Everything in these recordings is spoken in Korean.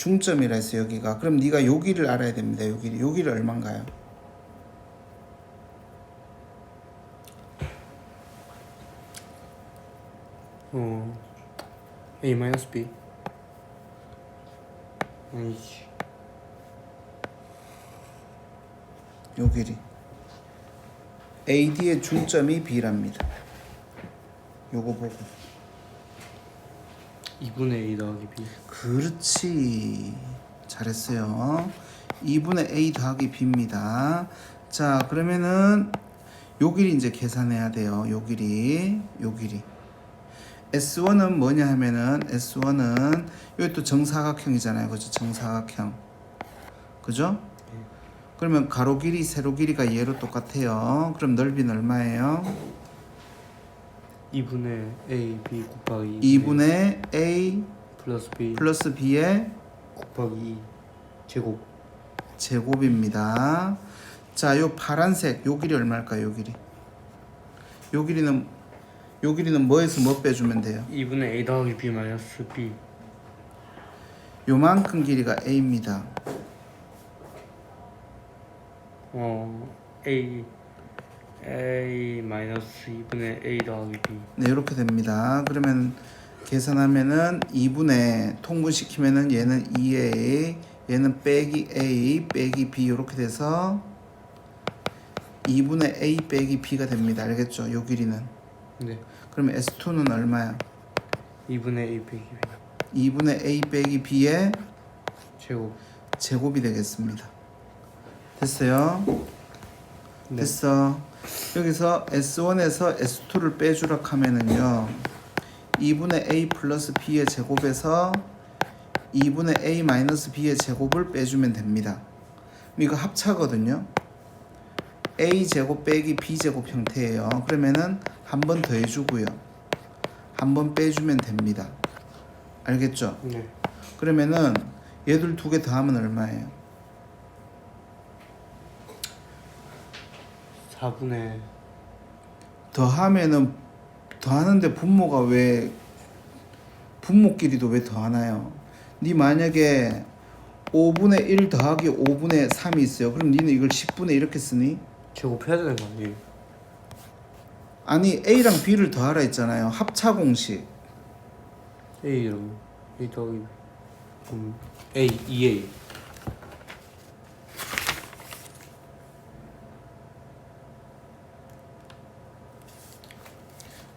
중점이라 했어 여기가. 그럼 네가 여기를 알아야 됩니다. 여기 여기를 얼마인가요? 어 A 마이너스 B 아니지 요 길이. AD의 중점이 B랍니다. 요거 보고. 2분의 A 더하기 B 그렇지. 잘했어요. 2분의 A 더하기 B입니다. 자, 그러면은 요 길이 이제 계산해야 돼요. 요 길이. 요 길이. S1은 뭐냐 하면은 S1은 여기 또 정사각형이잖아요. 그죠? 정사각형. 그죠? 그러면 가로 길이, 세로 길이가 얘로 똑같아요. 그럼 넓이는 얼마예요? 2분의 A B 곱하기 2분의 A 플러스 B 플러스 B의 곱하기 2 제곱 제곱입니다. 자, 요 파란색 요 길이 얼마일까요? 요 길이. 요 길이는 요 길이는 뭐에서 뭐 빼주면 돼요? 2분의 A 더하기 B 마이너스 B 요만큼 길이가 A입니다. 어 A A 마이너스 2분의 A 더하기 B 네, 이렇게 됩니다. 그러면 계산하면은 2분의 통분시키면은 얘는 2A, 얘는 빼기 A, 빼기 B 이렇게 돼서 2분의 A 빼기 B가 됩니다. 알겠죠? 요 길이는. 네 그러면 S2는 얼마야? 2분의 A 빼기 B 2분의 A 빼기 B의 제곱 제곱이 되겠습니다. 됐어요? 네 됐어. 여기서 S1에서 S2를 빼주라 하면은요. 2분의 A 플러스 B의 제곱에서 2분의 A 마이너스 B의 제곱을 빼주면 됩니다. 이거 합차거든요. A 제곱 빼기 B 제곱 형태예요. 그러면은 한 번 더 해주고요. 한 번 빼주면 됩니다. 알겠죠? 네 그러면은 얘들 두 개 더하면 얼마예요? 4분의 더하면은 더하는데 분모가 왜 분모끼리도 왜 더하나요? 네 만약에 5분의 1 더하기 5분의 3이 있어요. 그럼 니는 이걸 10분의 이렇게 쓰니? 제곱해야 되는 거 아니에요? 아니 A랑 B를 더하라 했잖아요. 합차 공식. A랑 A 더하기 음, A 2A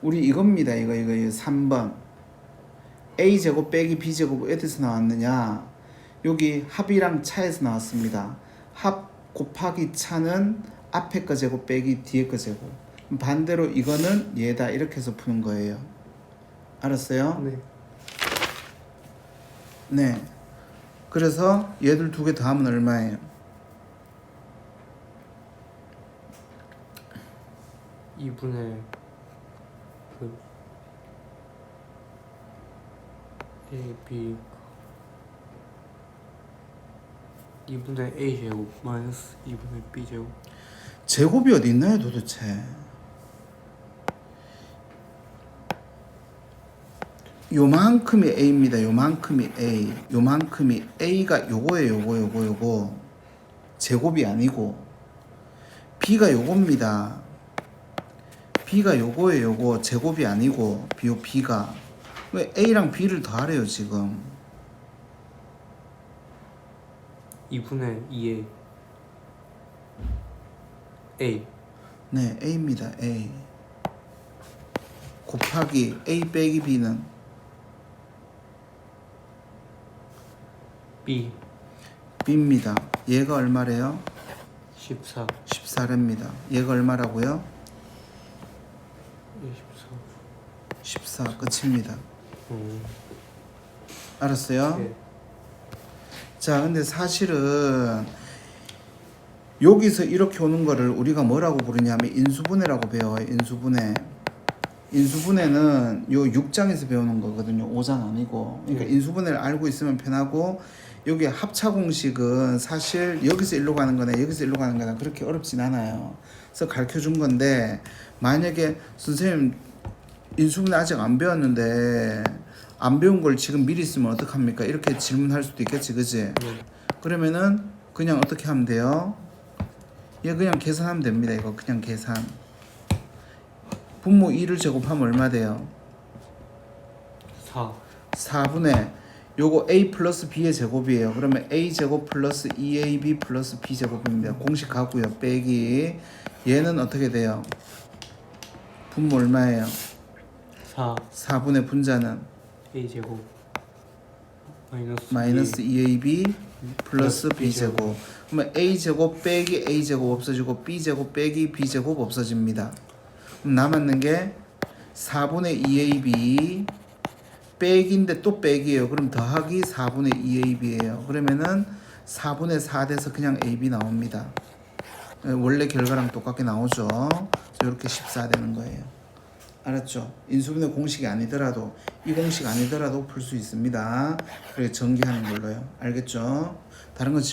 우리 이겁니다. 이거 이거, 이거 3번. A 제곱 빼기 B 제곱 어디서 나왔느냐? 여기 합이랑 차에서 나왔습니다. 합 곱하기 차는 앞에 거 제곱 빼기 뒤에 거 제곱. 반대로 이거는 얘다 이렇게 해서 푸는 거예요. 알았어요? 네 네. 그래서 얘들 두 개 더 하면 얼마예요? 2분의 그 A, B 2분의 A 제곱 마이너스 2분의 B 제곱 제곱이 어디 있나요 도대체? 요만큼이 A입니다. 요만큼이 A. 요만큼이 A가 요거예요. 요거 요거 요거. 제곱이 아니고 B가 요겁니다. B가 요거예요. 요거 제곱이 아니고 비요 B가 왜 A랑 B를 더하래요 지금? 2분의 2A A 네, A입니다. A. 곱하기 A 빼기 B는 B B입니다. 얘가 얼마래요? 14 14랍니다. 얘가 얼마라고요? 24 14 끝입니다. 어, 알았어요? 예. 자, 근데 사실은 여기서 이렇게 오는 거를 우리가 뭐라고 부르냐면 인수분해라고 배워요. 인수분해. 인수분해는 요 6장에서 배우는 거거든요. 5장 아니고. 그러니까 네. 인수분해를 알고 있으면 편하고 여기 합차 공식은 사실 여기서 일로 가는 거나 여기서 일로 가는 거나 그렇게 어렵진 않아요. 그래서 가르쳐 준 건데 만약에 선생님 인수분해 아직 안 배웠는데 안 배운 걸 지금 미리 쓰면 어떡합니까? 이렇게 질문할 수도 있겠지, 그지? 네. 그러면은 그냥 어떻게 하면 돼요? 얘 그냥 계산하면 됩니다. 이거 그냥 계산. 분모 2를 제곱하면 얼마 돼요? 4 4분의 요거 a 플러스 b의 제곱이에요. 그러면 a 제곱 플러스 2ab 플러스 b 제곱입니다. 공식 가고요. 빼기 얘는 어떻게 돼요? 분모 얼마예요? 4 4분의 분자는 A 제곱 마이너스 마이너스 2ab 플러스 b 제곱. 그러면 a 제곱 빼기 a 제곱 없어지고 b 제곱 빼기 b 제곱 없어집니다. 남았는 게 4분의 2ab 빼기인데 또 빼기예요. 그럼 더하기 4분의 2ab예요. 그러면은 4분의 4 돼서 그냥 ab 나옵니다. 예, 원래 결과랑 똑같게 나오죠. 이렇게 14 되는 거예요. 알았죠? 인수분해 공식이 아니더라도 이 공식 아니더라도 풀 수 있습니다. 그래 전개하는 걸로요. 알겠죠? 다른 거 질문